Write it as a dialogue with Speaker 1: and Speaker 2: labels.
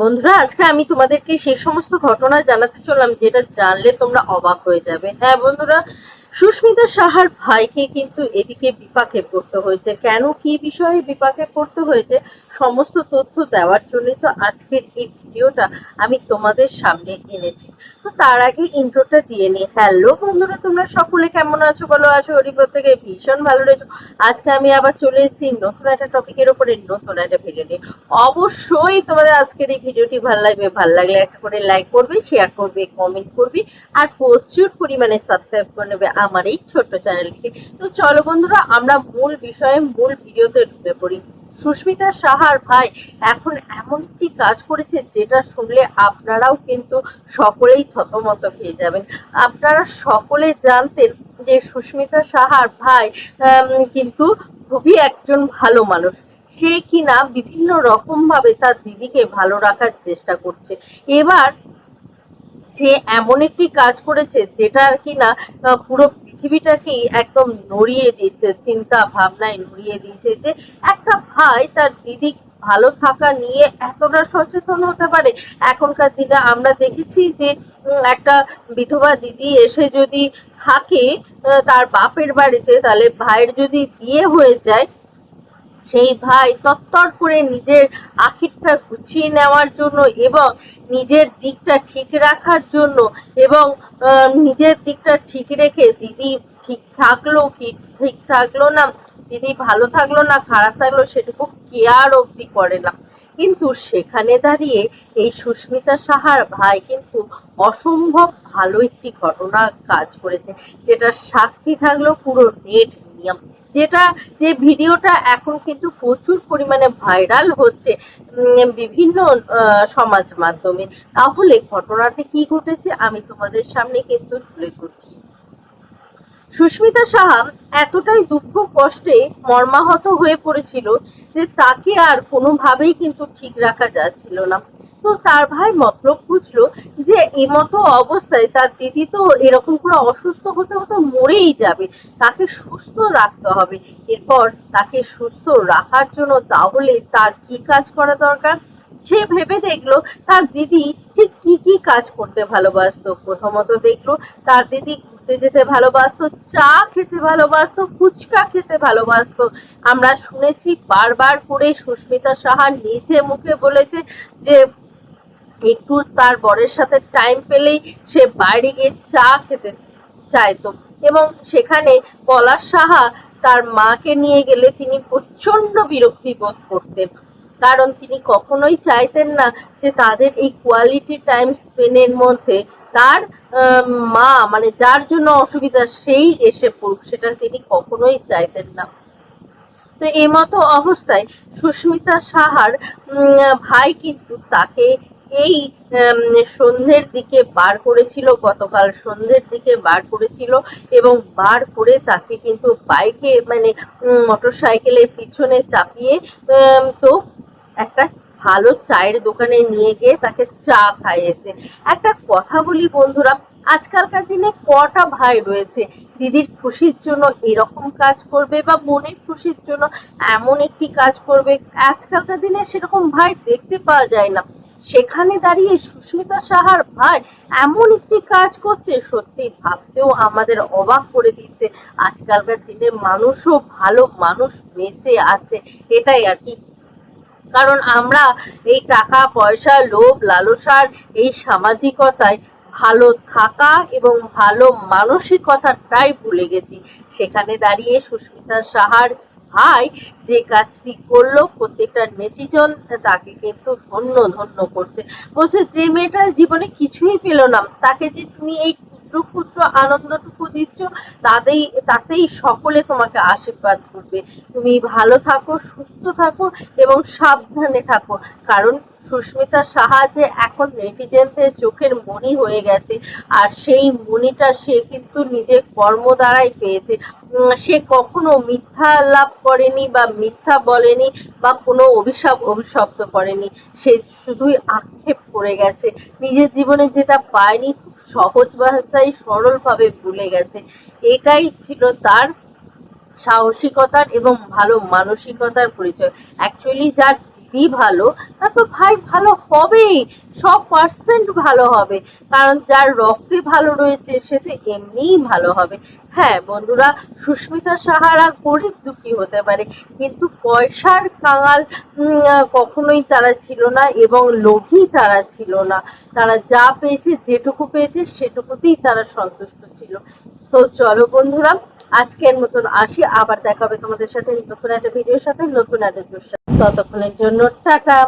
Speaker 1: বন্ধুরা, আজকে আমি তোমাদেরকে সেই সমস্ত ঘটনা জানাতে চললাম যেটা জানলে তোমরা অবাক হয়ে যাবে। হ্যাঁ বন্ধুরা সুস্মিতা সাহার ভাইকে কিন্তু এদিকে বিপাকে পড়তে হয়েছে। কেন, কি বিষয়ে বিপাকে পড়তে হয়েছে, সমস্ত তথ্য দেওয়ার জন্যই তো আজকের এই ভিডিওটা আমি তোমাদের সামনে এনেছি। তো তার আগে ইন্ট্রোটা দিয়ে নিই হ্যালো বন্ধুরা, তোমরা সকলে কেমন আছো বলো? আছো হরি প্রত্যেকে ভীষণ ভালো রয়েছো। আজকে আমি আবার চলে এসেছি নতুন একটা টপিকের ওপরে নতুন একটা ভিডিও নিয়ে। অবশ্যই তোমাদের আজকের এই ভিডিওটি ভালো লাগবে। ভালো লাগলে একটা করে লাইক করবে শেয়ার করবে কমেন্ট করবে, আর প্রচুর পরিমাণে সাবস্ক্রাইব করে নেবে। আমার এই ছোট্ট চ্যানেলটিকে। তো চলো বন্ধুরা, আমরা মূল বিষয়ে মূল ভিডিওতে ঢুকে পড়ি। সুস্মিতা সাহার ভাই এখন এমন একটি কাজ করেছে যেটা শুনলে আপনারাও কিন্তু সকলেই থতমত হয়ে যাবেন। আপনারা সকলে জানতেন যে সুস্মিতা সাহার ভাই কিন্তু খুবই একজন ভালো মানুষ। সে কিনা বিভিন্ন রকম ভাবে তার দিদিকে ভালো রাখার চেষ্টা করছে। এবার সে এমন একটি কাজ করেছে যেটা আর কি না পুরো পৃথিবীটাকেই একদম নড়িয়ে দিয়েছে, চিন্তা ভাবনায় নড়িয়ে দিয়েছে যে একটা ভাই তার দিদি ভালো থাকা নিয়ে এতটা সচেতন হতে পারে। এখনকার দিনে আমরা দেখেছি যে একটা বিধবা দিদি এসে যদি থাকে তার বাপের বাড়িতে, তাহলে ভাইয়ের যদি বিয়ে হয়ে যায় সেই ভাই তত্তর করে নিজের আখিরটা গুছিয়ে নেওয়ার জন্য এবং নিজের দিকটা ঠিক রাখার জন্য এবং নিজের দিকটা ঠিক রেখে দিদি ঠিক থাকল কি ঠিক থাকল না, দিদি ভালো থাকল না, খারাপ থাকল সেটুকু কেয়ার অবধি করে না। কিন্তু সেখানে দাঁড়িয়ে এই সুস্মিতা সাহার ভাই কিন্তু অসম্ভব ভালো একটি ঘটনা কাজ করেছে যেটা সাক্ষী থাকল পুরো নেট যেটা, যে ভিডিওটা এখন কিন্তু প্রচুর পরিমাণে ভাইরাল হচ্ছে বিভিন্ন সমাজ মাধ্যমে। তাহলে ঘটনাটি কি ঘটেছে আমি তোমাদের সামনে কিন্তু তুলে ধরছি। সুস্মিতা সাহা এতটাই দুঃখ কষ্টে মর্মাহত হয়ে পড়েছিল যে তাকে আর কোনোভাবেই কিন্তু ঠিক রাখা যাচ্ছিল না। তো তার ভাই মতলব বুঝলো যে এই মতো অবস্থায় তার দিদি তো এরকম করে অসুস্থ হতে হতে মরেই যাবে। তাকে সুস্থ রাখতে হবে। এরপর তাকে সুস্থ রাখার জন্য তাহলে তার কি কাজ করা দরকার? সে ভেবে দেখল তার দিদি ঠিক কি কি কাজ করতে ভালোবাসতো। প্রথমত দেখল তার দিদি ঘুরতে যেতে ভালোবাসতো, চা খেতে ভালোবাসতো, ফুচকা খেতে ভালোবাসতো। আমরা শুনেছি বারবার করে সুস্মিতা সাহা নিজে মুখে বলেছে যে একটু তার বরের সাথে টাইম পেলেই সে বাইরে গিয়ে চা খেতে চাইতো। এবং সেখানে পলাশ সাহা তার মাকে নিয়ে গেলে তিনি প্রচণ্ড বিরক্তি বোধ করতেন। কারণ তিনি কখনোই চাইতেন না যে তাদের এই কোয়ালিটি টাইম স্পেনের মধ্যে তার মা মানে যার জন্য অসুবিধা সেই এসে পড়ুক, সেটা তিনি কখনোই চাইতেন না। তো এই মতো অবস্থায় সুস্মিতা সাহার ভাই কিন্তু তাকে এই সন্ধ্যের দিকে বার করেছিল, গতকাল সন্ধ্যের দিকে বার করেছিল এবং বার করে তাকে কিন্তু বাইকে মানে মোটর সাইকেলের পিছনে চাপিয়ে তো একটা ভালো চায়ের দোকানে নিয়ে গিয়ে তাকে চা খাইয়েছে। একটা কথা বলি বন্ধুরা, আজকালকার দিনে কটা ভাই রয়েছে? দিদির খুশির জন্য এরকম কাজ করবে বা বোনের খুশির জন্য এমন একটি কাজ করবে? আজকালকার দিনে সেরকম ভাই দেখতে পাওয়া যায় না। সেখানে দাঁড়িয়ে সুস্মিতা সাহার ভাই এমন একটি কাজ করছে, সত্যি ভাবতেও আমাদের অবাক করে দিচ্ছে। আজকালকার দিনে মানুষও ভালো মানুষ বেঁচে আছে, এটাই আর কি। কারণ আমরা এই টাকা, পয়সা, লোভ, লালসার এই সামাজিকতায় ভালো থাকা এবং ভালো মানসিকতাটাই ভুলে গেছি। সেখানে দাঁড়িয়ে সুস্মিতা সাহার ভাই যে কাজটি করল, প্রত্যেকটা নেটিজন তাকে কিন্তু ধন্য ধন্য করছে। বলছে, যে মেয়েটার জীবনে কিছুই পেল না, তাকে যে তুমি এই ক্ষুদ্র ক্ষুদ্র আনন্দটুকু দিচ্ছ, তাতেই তাতেই সকলে তোমাকে আশীর্বাদ করবে। তুমি ভালো থাকো, সুস্থ থাকো এবং সাবধানে থাকো, কারণ সুস্মিতা সাহা যে এখন নেটিজেনদের চোখের মনি হয়ে গেছে। আর সেই মনিটা সে কিন্তু নিজের কর্ম দ্বারাই পেয়েছে। সে কখনো মিথ্যা লাভ করেনি বা মিথ্যা বলেনি বা কোনো অভিশাপ অভিশপ্ত করেনি। সে শুধুই আক্ষেপ করে গেছে। নিজের জীবনে যেটা পায়নি সহজ ভাষায় সরলভাবে ভুলে গেছে। এটাই ছিল তার সাহসিকতার এবং ভালো মানসিকতার পরিচয়। অ্যাকচুয়ালি যার দিদি ভালো। তা তো ভাই, ভালো হবেই। সব পার্সেন্ট ভালো হবে। কারণ যার রক্তে ভালো রয়েছে, সে তো এমনিই ভালো হবে। হ্যাঁ বন্ধুরা, সুস্মিতা সাহারা গরিব দুঃখী হতে পারে, কিন্তু পয়সার কাঙাল কখনোই তারা ছিল না এবং লোভী তারা ছিল না। তারা যা পেয়েছে, যেটুকু পেয়েছে, সেটুকুতেই তারা সন্তুষ্ট ছিল। তো চলো বন্ধুরা, আজকের মতন আসি। আবার দেখা হবে তোমাদের সাথে নতুন একটা ভিডিওর সাথে, নতুন একটা। ততক্ষণের জন্য টাটা।